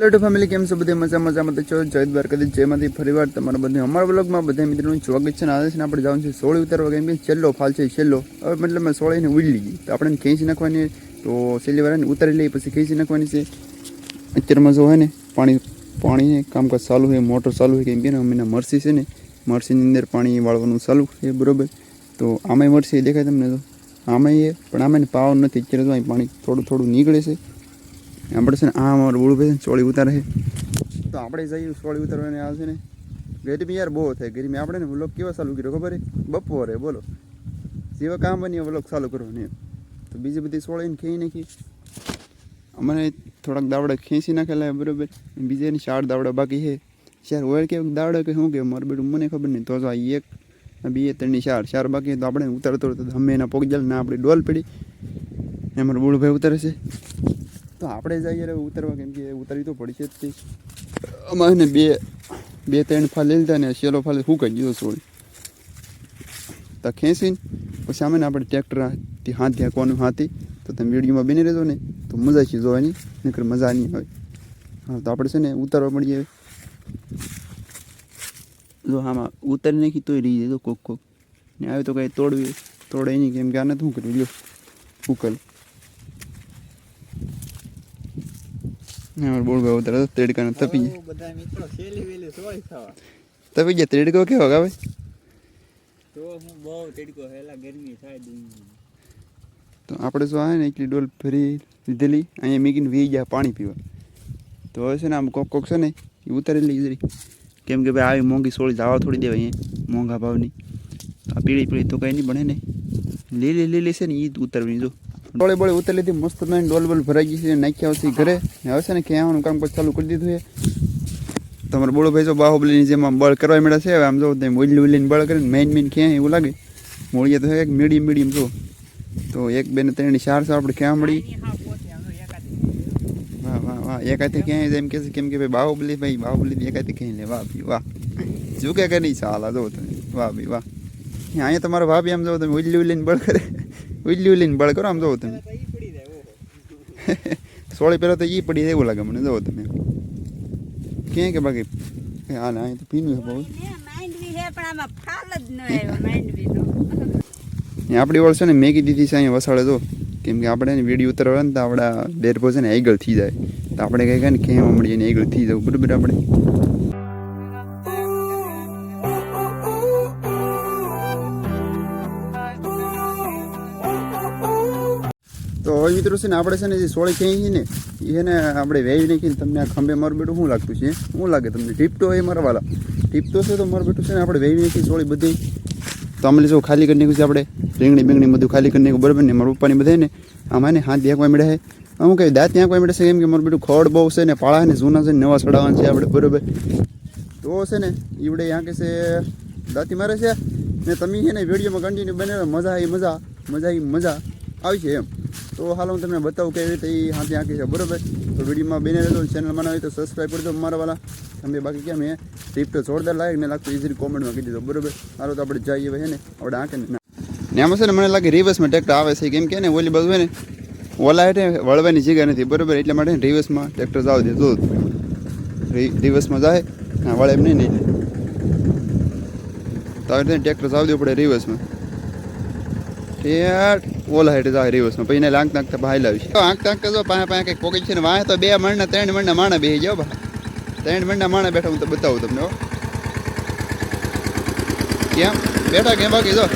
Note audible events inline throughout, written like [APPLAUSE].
Hello family કેમ છો? બધે મજા મજામાં. તો છો જય દ્વારકાથી જયમાંથી ફરીવાર તમારા બધા અમારા બ્લોગમાં બધા મિત્રોનું સ્વાગત છે. આવે છે આપણે જવાનું છે સોળી ઉતારવા કેમ કે છેલ્લો ફાલ છે, છેલ્લો. હવે મતલબ સોળીને ઉડી ગઈ તો આપણે ખેંચી નાખવાની તો છેલ્લી વાર ઉતારી લઈએ, પછી ખેંચી નાખવાની છે. અત્યારમાં જો હોય ને પાણી પાણી કામકાજ ચાલુ હોય મોટર ચાલુ હોય કેમ કે અમે મરસી છે ને, મરસીની અંદર પાણી વાળવાનું ચાલુ છે, બરાબર. તો આમાંય મરસી દેખાય તમને તો? આમાંય પણ આમાં પાવર નથી. અત્યારે તો અહીં પાણી થોડું થોડું નીકળે છે. આપણે છે ને આ અમારું બુડું ભાઈ છે ચોળી ઉતારે તો આપણે જઈએ ચોળી ઉતારવાની આવશે ને. ગરમી યાર બહુ થાય ગરમી. આપણે ને વ્લોગ કેવા ચાલુ કર્યો ખબર બપોરે, બોલો. જેવા કામ બની વ્લોગ ચાલુ કરવાનું તો બીજી બધી સોળીને ખેંચી નાખી. અમને થોડાક દાવડા ખેંચી નાખેલા બરાબર. બીજાની ચાર દાવડા બાકી છે. ચાર હોય કે દાવડા કે શું કે મારું બેટું મને ખબર નહીં. તો આ એક બે ત્રણની ચાર ચાર બાકી તો આપણે ઉતારતો તો અમે એના પોગ જાય ના આપણી ડોલ પડી. એમાં અમારું બુડભાઈ ઉતારે છે. તો આપણે જઈએ હવે ઉતરવા, કેમ કે ઉતરવી તો પડશે જ તે. અમારે બે બે ત્રણ ફાલ લઈ લીધા ને શેલો ફાલ શું કરી દીધો સોળી તો ખેંચીને, પછી સામે આપણે ટ્રેક્ટર હાથ ધ્યાકવાનું હાથી, તો તમે વિડીયોમાં બની રહેજો ને, તો મજા છે જોવાની, નકર મજા નહીં આવે. હા, તો આપણે છે ને ઉતારવા મળીએ. જો આમાં ઉતારી નાખી તોય રહી જાય તો કોક કોક. ને આવે તો કાંઈ તોડવી, તોડે નહીં, કેમ કે આને શું કર્યું લ્યો, ઉકલ. બોલ ભાઈ ઉતરે તેડકાને તપી ગયા. બધા મિત્રો શેલી વેલી સોય થવા તપી ગયા તેડકો કેવો આવે તો હું બહુ તડકો હેલા ગરમી થાય દુનિયા તો આપણે શું આવે ને એટલી ડોલ ભરી લીધેલી અહીંયા મીકીને વી ગયા પાણી પીવા. તો હવે છે ને આમ કોક કોક છે ને એ ઉતારી લઈ જરી કેમ કે ભાઈ આવી મોંઘી સોળી જવા થોડી દેવાય અહીંયા મોંઘા ભાવની. આ પીળી પીળી તો કંઈ નહીં બને ને. લીલી લીલી છે ને એ જ ઉતારવી જો. ડોળે બોળે ઉતરી લીધી મસ્ત મેં ડોલ બોલ ભરાઈ ગઈ છે નાખ્યા પછી ઘરે. હવે છે ને કહેવાનું કામ પછી ચાલુ કરી દીધું છે. તમારો બોલો ભાઈ જો બાહુબલીની જેમ બળ કરવા મળ્યા છે હવે આમ જો તેમ ઉલ્લી ઉલ્લીને બળ કરીને મેઇન મેઇન ક્યાં એવું લાગે. મૂળીએ તો એક મીડિયમ મીડિયમ જો. તો એક બે ને ત્રણ ચાર સો આપણે ક્યાં મળી. વાહ વાહ વાહ એકાથી ક્યાંય એમ કે છે કેમ કે ભાઈ બાહુબલી ભાઈ બાહુબલી એકાથી ક્યાંય લે. વાહ ભાઈ વાહ. ઝૂકે કે નહીં ચાલા જો તમે. વાહ ભાઈ વાહ. અહીંયા તમારો ભાભી આમ જો તમે ઉલ્લી ઉલ્લીને બળ કરે. ઉલ્લી ઉલ્લીને બળ કરો આમ જો તમે સોળી પહેલાં તો ઈ પડી એવું લાગે મને જોવો તમે ક્યાં કે બાકી હા ના અહીં તો પીનું છે જ આપણી ઓળ ને મેગી દીધી છે અહીંયા વસાડે તો કેમ કે આપણે વીડિયો ઉતરવા ને તો આપણા ડેરપો છે ને આગળ થઈ જાય તો આપણે કંઈ કહે ને કેમ મળીએ ને આગળ થઈ જવું બરાબર આપણે તો હવે મિત્રો છે ને આપણે છે ને જે સોળી ક્યાંય છે ને એને આપણે વેવી નાખીને તમને આ ખંભે મારું શું લાગતું છે? શું લાગે તમને? ટીપટો એ મારા વાલા. ટીપટો છે તો મારું છે ને આપણે વેવી નાખી સોળી બધી. તો અમે જો ખાલી કરી નાખ્યું છે આપણે. રીંગણી બીંગણી બધું ખાલી કરી નાખ્યું, બરાબર ને? મારા પપ્પાની બધા ને આમાં ને હાથ દેખવા મળે છે. અમુક કઈ દાંત ત્યાં કોઈ મળે છે કેમ કે મારું બેટું ખોડ બહુ છે ને, પાળા ને, જૂના છે ને, નવા ચડાવવાના છે આપણે, બરાબર. તો છે ને ઈવડે ત્યાં કે છે, દાંતી મારે છે ને તમે છે ને વિડીયોમાં કન્ટિન્યુ બને મજા આવી મજા મજા આવી મજા. આવી છે એમ. તો હાલ હું તમને બતાવું કેવી રીતે એ હાથે આંકી છે, બરાબર? તો વિડીયોમાં બને રહેજો ચેનલ બનાવી હોય તો સબસ્ક્રાઈબ કરજો મારા વાલા. તમે બાકી કેમ એ ટીપ તો જોરદાર લાગે ને લાગતું ઇઝીલી કોમેન્ટમાં કહી દીધો બરોબર? હાલો તો આપણે જઈએ હવે ને, આપણે આંકે ને. ને આમાં છે ને મને લાગે રિવર્સમાં ટ્રેક્ટર આવે છે, કેમ કે ને ઓલી બાજુ ને, ઓલા હેઠે વળવાની જગ્યા નથી, બરોબર? એટલા માટે રિવર્સમાં ટ્રેક્ટર જાવ દે જો. રિવર્સમાં જાય હા વળે એમ નહીં નહીં. તો આવી રીતે ટ્રેક્ટર જાવ દેવું પડે રિવર્સમાં ઠેઠ ઓલા હેઠે જાય રિવર્સમાં પછી એને લાંક નાખતા ભાઈ લાવી તો આંખ તાંક જો પાસે પાસે કંઈક પોકેટ છે ને વાંહે તો બે મણના, ત્રણ મણના માણા બેસી જાઓ બા ત્રણ મણના માણા બેઠા, હું તો બતાવું તમને કેમ? બેઠા કેમ બાકી જો?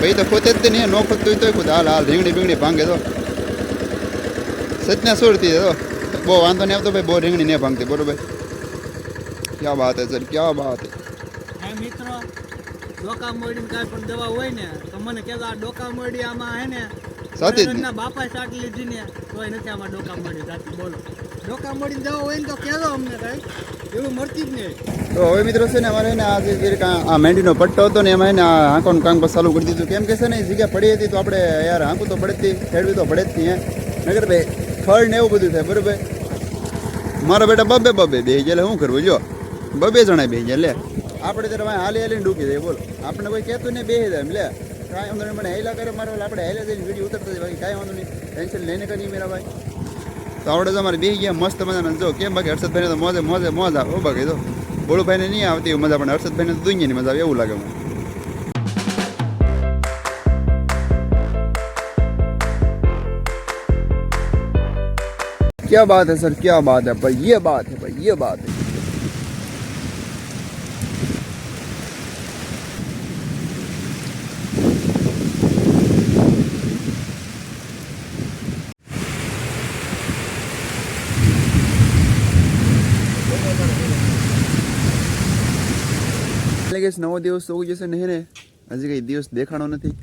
પછી તો ખોતે જ નહીં, નો ખોતતું તોય ખુદ હાલ હાલ, રીંગણી બીંગણી ભાંગે તો સચના સુરતી તો બહુ વાંધો નહીં આવતો ભાઈ, બહુ રીંગણી નહીં ભાંગતી, બરોબર? ક્યાં બાત હે સર, ક્યાં બાત હે? ડોકા મોડી કાંઈ પણ દવા હોય ને તો મને કહેતો આ ડોકા મોડી આમાં હે ને સાચી જ બાપાએ સાટ લીધી ને તોય નથી આમાં ડોકા મોડી સાચી બોલો. ડોકા મોડી દવા હોય ને તો કહેજો અમને કાંઈ એવું મળતી જ નહીં. તો હવે મિત્રો છે ને અમારે ને આ જે આ મેંડીનો પટ્ટો હતો ને એમાં એને આંખોનું કામ ચાલુ કરી દીધું. કેમ કે છે ને જગ્યા પડી હતી તો આપણે યાર આંખું તો પડે જ ખેડવી તો પડે જ હતી હે. નગર ભાઈ ફળ ને એવું બધું થાય બરાબર? મારા બેટા બબે બબે બે એટલે હું કરવું જો? બબે જણા બે લે. આપણે ત્યારે વાંહે હાલી હાલીને ડૂકી જાય બોલો આપણે કોઈ કહેતું ને બે જાય એમ લે કાંઈ વાંધો નહીં મને હેલા કરે મારો આપણે હેલા જઈને વિડીયો ઉતરતા જાય બાકી કાંઈ વાંધો નહીં ટેન્શન લઈને કરી મેરા ભાઈ તો તો આવડે તો અમારે બે ગયા મસ્ત મજાના જો કેમ બાકી હર્ષદભાઈને તો મોજે મોજે મોજ આવે હો બાકી તો બોલુભાઈને નહીં આવતી એવી મજા પણ હર્ષદભાઈને તો દુનિયાની મજા આવે એવું લાગે મને क्या बात है सर क्या बात है भाई ये बात है भाई ये बात है એટલે કે નવો દિવસ તો ઉગી જશે નહીં ને હજી કઈ દિવસ દેખાણો નથી.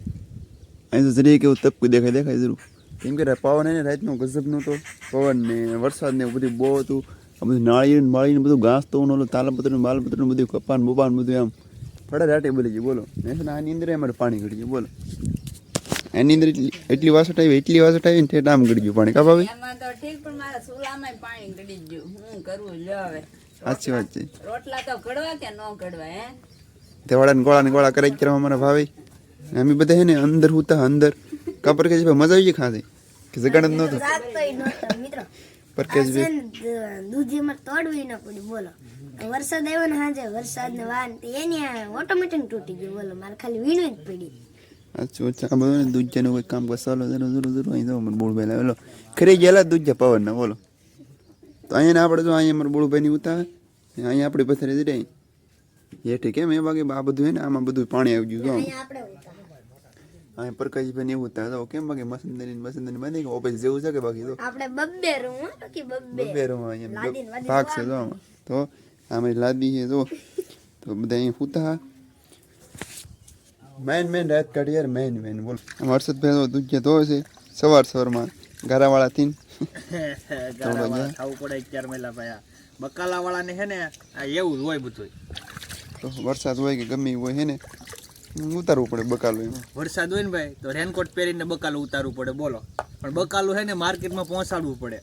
અહીં તો કેવું તપકું દેખાય દેખાય જરૂર. કેમ કે પવન એને રાતનો ગજબનો તો. પવન ને વરસાદ ને બધું બહુ હતું. આ બધું નાળિયેર માળીને બધું ઘાસ તો ઓલું તાલપત્ર બાલપત્ર બધું કપાન બોપાન બધું આમ ફળે રાટે બોલી ગયું બોલો. ને આની અંદર અમારે પાણી ઘડી ગયું. બોલો. એની અંદર એટલી વાસટ આવી એટલી વાસટ આવી ને ઠેઠ આમ ગળી ગયું પાણી. કા ભાભી? એમાં તો ઠીક પણ મારા ચૂલામાં પાણી ગળી ગયું. હું કરવું લ્યો હવે. સાચી વાત છે. રોટલા તો ઘડવા કે ન ઘડવા હે? તેવાડા ને ગોળા ને ગોળા કરાઈ કરવા મારા ભાવે. અમે બધા હે ને અંદર હુતા અંદર. કાપર કે મજા આવી ગઈ ખાધી. કે જગાડ નહોતું જાગતોય નહોતો મિત્રો. પરકેશ આ છે ને દ- દૂધીમાં તોડવી ન પડી બોલો. વરસાદ આવ્યો ને સાંજે વરસાદ ને વાન એની ઓટોમેટિક તૂટી ગયું બોલો. મારે ખાલી વીણવી જ પડી. અચ્છા અચ્છા આ બધું દૂધજાનું કોઈ કામ કસાલો જરો જરો જરો અહીં જાઓ મને બોળભાઈ લાવેલો ખરી ગયેલા દૂધજા પવન ના બોલો. તો અહીંયા આપણે જો અહીંયા અમારા બોળભાઈની ઉતાવે અહીંયા આપણી પથારી જ રહી હેઠે કેમ એ બાકી આ બધું હે ને આમાં બધું પાણી આવી ગયું. અહીંયા પ્રકાશભાઈ ને એવું થાય. તો કેમ બાકી મસંદરી મસંદરી બની કે ઓફિસ જેવું છે કે બાકી તો? આપણે બબ્બે રૂમ હો બાકી બબ્બે. બબ્બે રૂમ અહીંયા ભાગ છે જો તો આમે લાદી છે જો તો બધા અહીં સૂતા. મેન મેન રાત કાઢી યાર મેન મેન બોલ. હર્ષદભાઈ તો દૂધ તો છે સવાર સવારમાં ગારાવાળા થી [LAUGHS] ગાળાવાળા ખાવું પડે ચાર મહિલા ભાઈ. બકાલા વાળાને હે ને આ એવું જ હોય બધું તો વરસાદ હોય કે ગમે હોય હે ને ઉતારવું પડે બકાલું વરસાદ હોય ને ભાઈ તો રેનકોટ પહેરીને બકાલું ઉતારવું પડે બોલો. પણ બકાલું હે ને માર્કેટમાં પહોંચાડવું પડે.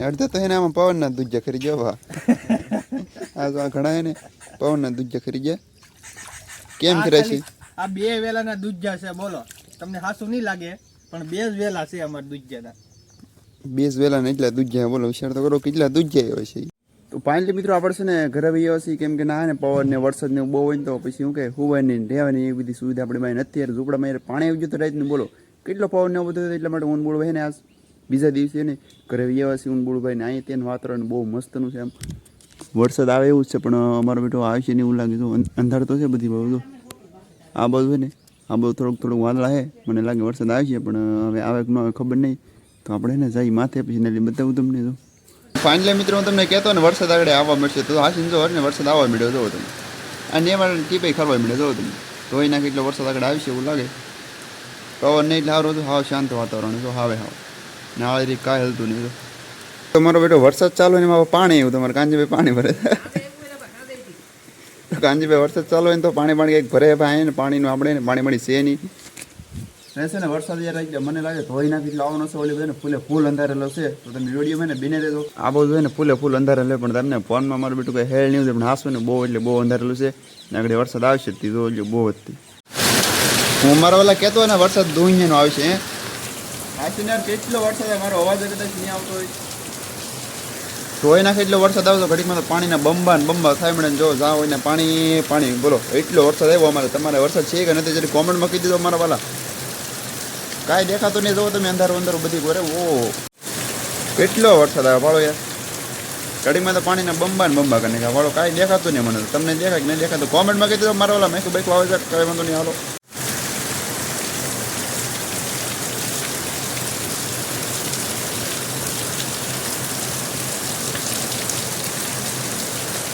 અડધા તો હે ને આમાં પવનના દૂધ ખરી ગયા [LAUGHS] આ તો આ ઘણા હે ને પવનના દૂધ ખરી ગયા. કેમ કરે છે? આ બે વેલાના દૂધજા છે બોલો. તમને હાસું નહીં લાગે પણ બે જ વેલા છે અમારા દૂધજાના બેસ વેલા ને એટલા દૂધ જાય બોલો વિચાર તો કરો કેટલા દૂધ જાય હોય છે તો ફાઇનલી મિત્રો, આપણે છે ને ઘરે આવી છીએ કેમ કે ના, ને પવન ને વરસાદ ને બહુ હોય ને તો પછી શું કે હુવાની ને રહેવાની એવી બધી સુવિધા આપણી પાસે નથી. યાર ઝૂંપડામાં પાણી આવી ગયું તો રાતનું, બોલો. કેટલો પવન ને એવું બધું એટલા માટે ઊન બોળભાઈ ને આજ. બીજા દિવસે ને ઘરે આવ્યા છીએ ઊન બોળભાઈ ને અહીંયા ત્યાં વાતાવરણ બહુ મસ્તનું છે એમ વરસાદ આવે એવું જ છે, પણ અમારો બેટો આવશે ને એવું લાગે તો અંધાર તો છે બધી બધું આ બધું છે ને, આ બધું થોડુંક થોડુંક વાદળા છે. મને લાગે વરસાદ આવશે, પણ હવે આવે કે ન આવે ખબર નહીં. તો આપણે ને જઈ માથે પછી ને બતાવું તમને તો. ફાઇનલી મિત્રો, હું તમને કહેતો ને વરસાદ આગળ આવવા મળશે, તો હાસીને જો ને, વરસાદ આવવા મળ્યો જોવો તમે. આ નેવાળ ટીપે ખરવા મળ્યો જોવો તમે. ધોઈ નાખી એટલો વરસાદ આગળ આવશે એવું લાગે. પવન નહીં સારું હતું, હાવ શાંત વાતાવરણ જો હાવે હાવ. ને આ રીતે કાંઈ હલતું નહીં તો તમારો બેટો, વરસાદ ચાલુ ને એમાં પાણી એવું, તમારે કાંજીભાઈ પાણી ભરે. તો કાંજીભાઈ વરસાદ ચાલુ હોય ને તો પાણી પાણી કંઈક ભરે ભાઈ ને પાણીનું આપણે પાણી મળી છે નહીં. રહેશે ને વરસાદ યાર આવી જાય મને લાગે ધોઈ નાખી એટલે આવવાનો છે ઓલી બધાને ફૂલે ફૂલ અંધારેલો છે. તો તમે વીડિયો માં ને બિને દેજો. આ બધું છે ને ફૂલે ફૂલ અંધારેલો પણ તમને ફોનમાં મારું બેટું કઈ હેલ નહીં પણ હાસું ને બહુ એટલે બહુ અંધારેલું છે. ને આગળ વરસાદ આવશે તે જો બહુ હતી હું મારા ઓલા કહેતો ને વરસાદ દુનિયાનો આવશે હાસીને યાર કેટલો વરસાદ આવે મારો અવાજ કદાચ નહીં આવતો હોય. ધોઈ નાખે એટલો વરસાદ આવતો ઘડીમાં તો પાણીના બંબા ને બંબા થાય મને જો જાઓ હોય ને પાણી પાણી બોલો એટલો વરસાદ આવ્યો અમારે. તમારે વરસાદ છે કે નથી જરી કોમેન્ટમાં કહી દીધો અમારા વાલા. કાંઈ દેખાતું નહીં. જોવો તમે અંધારું અંધારું બધી કરે ઓ, કેટલો વરસાદ આવે. વાળો યાર. કડીમાં તો પાણીના બંબા ને બંબા કરીને વાળો કાંઈ દેખાતું નહીં મને. તમને દેખાય કે નહીં દેખાતું કોમેન્ટમાં કહી દીધો મારા ઓલા મેં બાઈક વાવે કઈ વાંધો નહીં. હાલો.